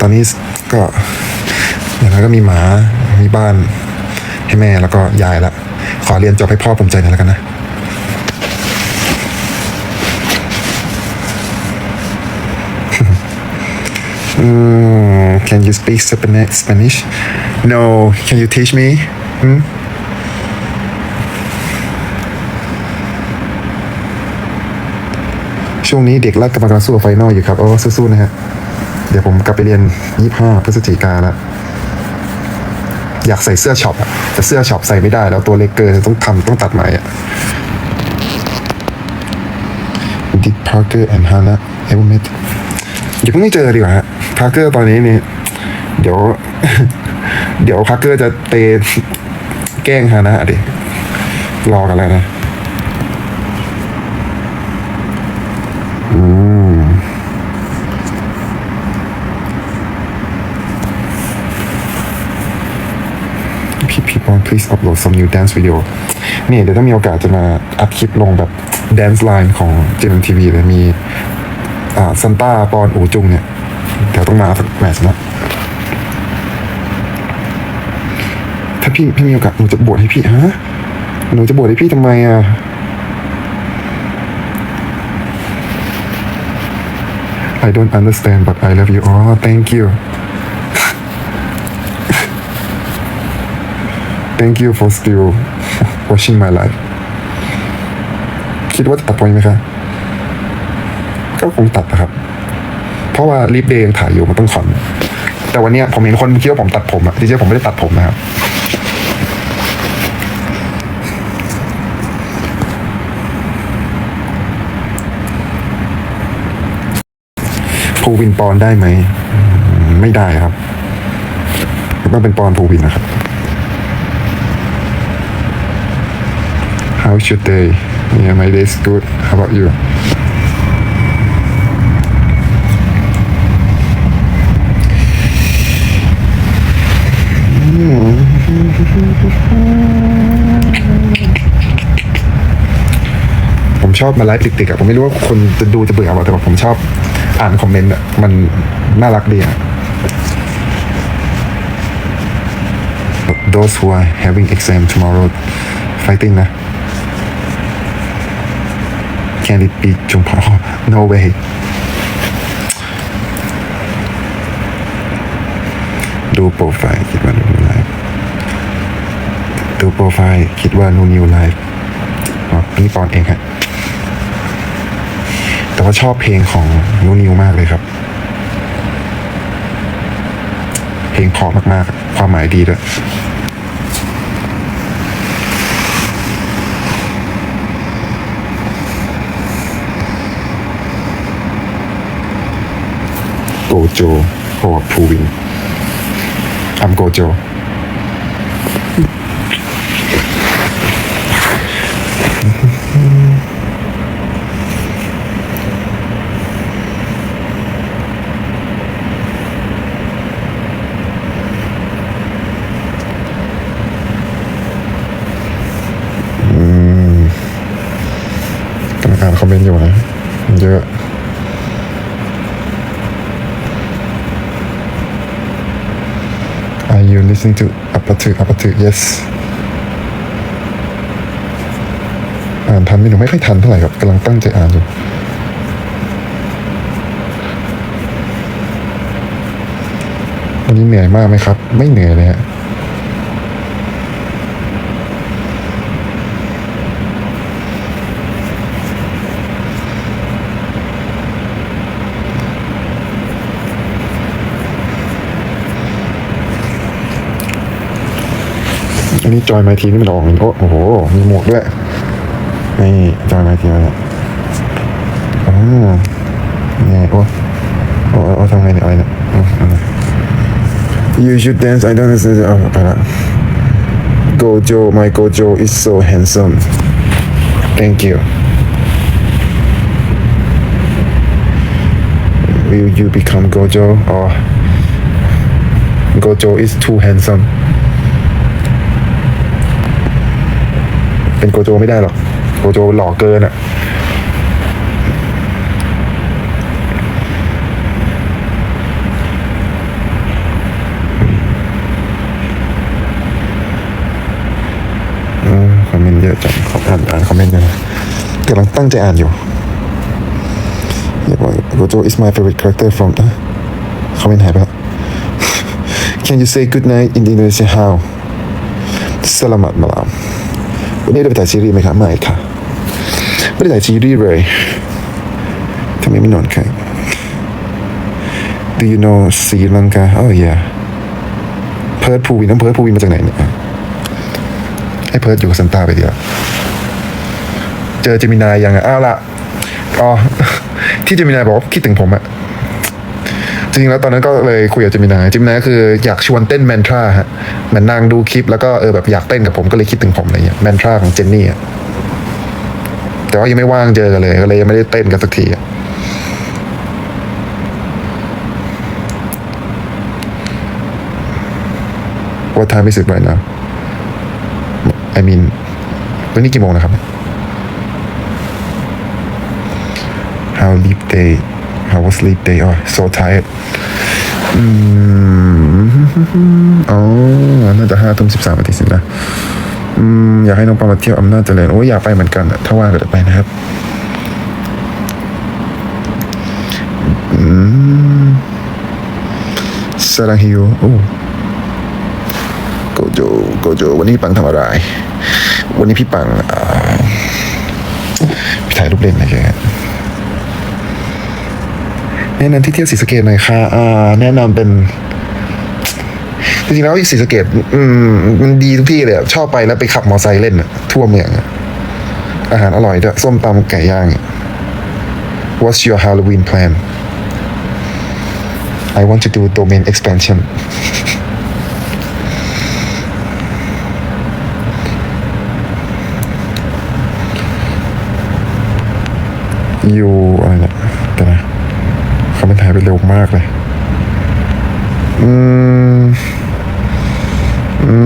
ตอนนี้ก็อย่างนั้นก็มีหมา มีบ้านให้แม่แล้วก็ยายละ ขอเรียนจบให้พ่อภูมิใจหน่อยแล้วกันนะ Mm, can you speak Spani- Spanish? No. Can you teach me? Hmm? ช่วงนี้เด็กรักกำลังสู้ไฟนอลอยู่ครับ โอ้สู้ๆนะฮะ เดี๋ยวผมกลับไปเรียน 25พฤศจิกาแล้วอยากใส่เสื้อช็อปอะแต่เสื้อช็อปใส่ไม่ได้ แล้วตัวเล็กเกินต้องทำต้องตัดใหม่อะ Dick Parker and Hannah ever met อย่าเพิ่งไม่เจอดีกว่าฮะพาร์เกอร์ตอนนี้นี่ เดี๋ยว เดี๋ยวพาร์เกอร์จะเตะแกล้งฮานะดิรอกันแล้วนะ อืม พี่พี่ปอน please upload some new dance video นี่เดี๋ยวถ้ามีโอกาสจะมาอัดคลิปลงแบบ dance line ของ GMTV เลยมีอ่าซันต้าปอนอูจุงเนี่ย เดี๋ยวต้องมาสักแมตช์นะถ้าพี่พี่มีโอกาสหนูจะบวชให้พี่ฮะหนูจะบวชให้พี่ทำไมอะ I don't understand but I love you oh thank you thank you for still watching my life คิดว่าจะตัดไว้ไหมคะก็คงตัดนะครับ เพราะว่าลิฟเดย์ยังถ่ายอยู่มันต้องขอน แต่วันนี้ผมเห็นคนคิดว่าผมตัดผมอะจริงๆผมไม่ได้ตัดผมนะครับภูวินปอนได้ไหมอืมไม่ได้ครับ ต้องเป็นปอนภูวินนะครับ How's your day? Yeah, my day's good. How about you? ผมชอบมาไลฟ์ติกๆอะผมไม่รู้ว่าคนจะดูจะเบื่อเปล่าแต่ผมชอบอ่านคอมเมนต์อะมันน่ารักดีอะ Those who are having exam tomorrow fighting นะ Can it be จุงพอ No way ดูโปรไฟล์คิดว่านูนิวไลฟ์ดูโปรไฟล์คิดว่านูนิวไลฟ์อ๋ออันนี้ปอนเองฮะแต่ว่าชอบเพลงของนูนิวมากเลยครับ เพลงเพอมากๆ ความหมายดีด้วย โกโจโอภูวินอัมโกโจกำลังอ่านคอมเมนต์อยู่นะเยอะ listen to อัปปะถึอัปปะถึ yes อ่านทันไหมหนูไม่ค่อยทันเท่าไหร่ครับกำลังตั้งใจอ่านอยู่วันนี้เหนื่อยมากไหมครับ ไม่เหนื่อยเลยฮะ อันนี้จอยไมทีนี่มันออกโอ้โอ้โห มีหมวกด้วย นี่จอยไมทีมาแล้วอ่านี่โอ้โอ้โอ้ทำไงเนี่ยอะไรเนี่ยอืมอืม You should dance I don't understand เอาไปละ Gojo my Gojo is so handsome Thank you Will you become Gojo or Gojo is too handsome เป็นโกโจไม่ได้หรอกโกโจหล่อเกินอะ่ะคอมเมนต์เยอะจังขออ่านอ่านคอมเมนต์กันนะกำลังตั้งใจอ่านอยู่เรียกว่าโกโจ is my favorite character from คอมเมนต์หายไปแล้ว Can you say good night in Indonesian how? Selamat malam. วันนี้ได้ไปถ่ายซีรีส์ไหมครับไม่ค่ะ ไม่ได้ถ่ายซีรีส์เลยทำไมไม่นอนค่ะ Do you know ศรีลังกา Oh yeah เพิร์ดภูวินน้ำเพิร์ดภูวินมาจากไหนเนี่ยให้เพิร์ดอยู่กับซันต้าไปดีกว่าเจอเจมินายยังอะอ้าวละอ๋อที่เจมินายบอกคิดถึงผมอะ ริงๆแล้วตอนนั้นก็เลยคุยกับเจมินายเจมินาคืออยากชวนเต้นแมนทราฮะเหมือนนางดูคลิปแล้วก็เออแบบอยากเต้นกับผมก็เลยคิดถึงผมอะไรเงี้ยแมนทราของเจนนี่อะแต่ว่ายังไม่ว่างเจอกันเลยก็เลยยังไม่ได้เต้นกันสักทีอะ What time is it right now I mean วันนี้กี่โมงนะครับ How sleep day How was sleep day oh so tired อืมอ๋อ น่าจะห้าทุ่มสิบสามนาทีสินะ อืม อยากให้น้องปามาเที่ยวอำนาจเจริญ โอ้ยอยากไปเหมือนกัน ถ้าว่างก็จะไปนะครับ อืมสรังฮิวโอ้โกโจ โกโจ วันนี้ปังทำอะไร วันนี้พี่ปังพี่ถ่ายรูปเล่นนะแก แนะนำที่เที่ยวศรีสะเกดหน่อยค่ะอ่าแนะนำเป็นจริงๆแล้วศรีสะเกดอืมมันดีทุกที่เลยชอบไปแล้วไปขับมอเตอร์ไซค์เล่นทั่วเมืองอาหารอร่อยด้วยส้มตำไก่ย่าง What's your Halloween plan I want to do domain expansion อยู่อะไรเนี่ยแต่นะาไม่ถ่ายไปเร็วมากเลย อืม อื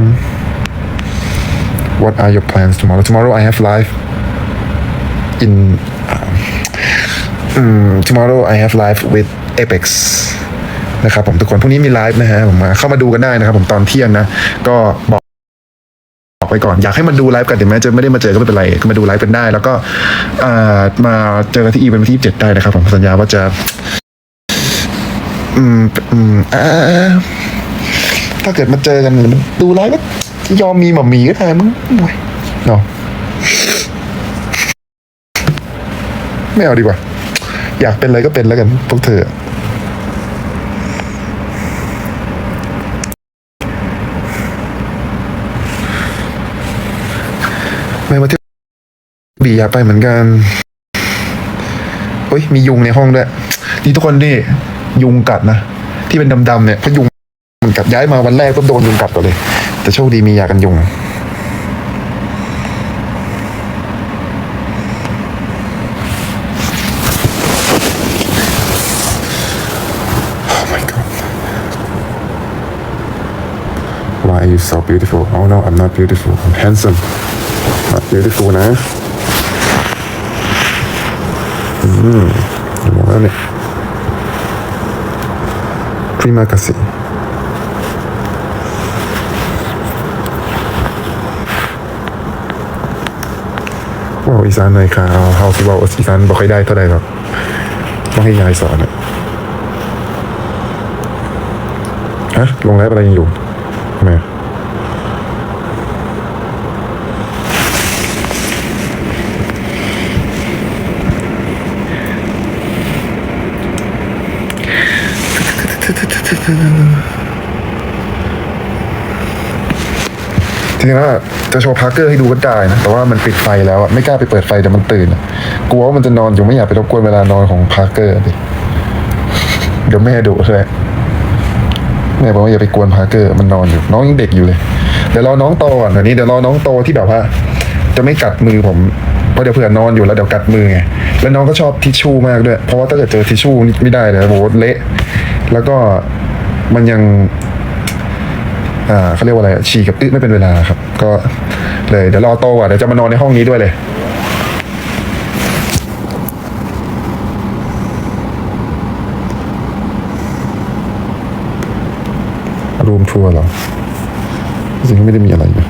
ม What are your plans tomorrow tomorrow I have live in um, tomorrow I have live with Apex นะครับผมทุกคนพรุ่งนี้มีไลฟ์นะฮะผมมาเข้ามาดูกันได้นะครับผมตอนเที่ยงนะ ก็บอก อกไปก่อน อยากให้มาดูไลฟ์กันถึงแม้จะไม่ได้มาเจอก็ไม่เป็นไรก็มาดูไลฟ์กันได้ แล้วก็มาเจอกันที่อีเวนต์วันที่27ได้นะครับผมสัญญาว่าจะ อืมอืมอ่าถ้าเกิดมาเจอกันดูไลฟ์ก็ยอมมีหมามีก็ได้มึงโอ้ยเนาะไม่เอาดีกว่า อยากเป็นอะไรก็เป็นแล้วกันพวกเธอ ไม่มาเที่ยวบีอยากไปเหมือนกันเฮ้ยมียุงในห้องด้วยนี่ทุกคนนี่ยุงกัดนะที่เป็นดำๆเนี่ยเพราะยุงมันกัดย้ายมาวันแรกก็โดนยุงกัดก่อนเลย แต่โชคดีมียากันยุง Oh my god Why are you so beautiful? Oh no, I'm not beautiful. I'm handsome. Not beautiful นะอืมหมดแล้วเนี่ย Prima Kasi ว่าวอีสานหน่อยค่ะเฮาสิว่าอีสานบ่ค่อยได้เท่าไหร่หรอกต้องให้ยายสอนอะฮะลงแล้วอะไรยังอยู่ทำไม จริงๆแล้วอะจะโชว์พาร์เกอร์ให้ดูก็ได้นะ แต่ว่ามันปิดไฟแล้วอะไม่กล้าไปเปิดไฟเดี๋ยวมันตื่นอะกลัวว่ามันจะนอนอยู่ไม่อยากไปรบกวนเวลานอนของพาร์เกอร์ดิเดี๋ยวแม่ดุเลยแม่บอกว่าอย่าไปกวนพาร์เกอร์มันนอนอยู่น้องยังเด็กอยู่เลย เดี๋ยวรอน้องโตก่อนเดี๋ยวนี้เดี๋ยวรอน้องโตที่แบบว่า จะไม่กัดมือผมเพราะเดี๋ยวเผื่อนอนอยู่แล้วเดี๋ยวกัดมือไงแล้วน้องก็ชอบทิชชู่มากด้วย เพราะว่าถ้าเกิดเจอทิชชู่ไม่ได้เลยโหเละ แล้วก็ มันยังอ่าเขาเรียกว่าอะไรฉี่กับอึไม่เป็นเวลาครับ ก็เลยเดี๋ยวรอโตก่อนเดี๋ยวจะมานอนในห้องนี้ด้วยเลยรูมทัวร์เหรอจริงๆไม่ได้มีอะไรนะ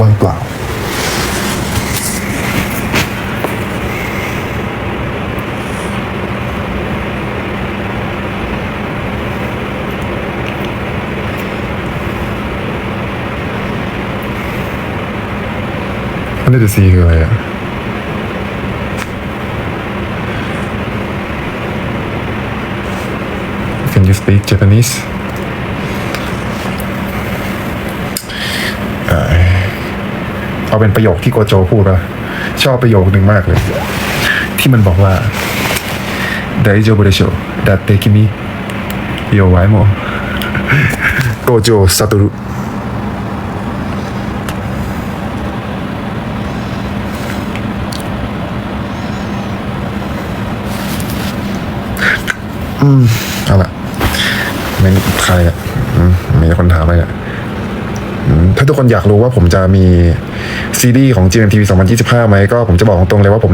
ว่างเปล่า มันได้แต่ซีคืออะไรอะเ a n you ญี่ปุ่นได้ไหมเอาเป็นประโยคที่โกโจพูดปะชอบประโยคหนึ่งมากเลย ที่มันบอกว่าไดโจบเดโชดัตเตคิมิโยไวโมโกโจซาตุรุ เอาละไม่ใครอะอืมมีคนถามไปอะอืมถ้าทุกคนอยากรู้ว่าผมจะมีซีรีส์ของ GMTV 2025ไหมก็ผมจะบอกตรงๆเลยว่าผม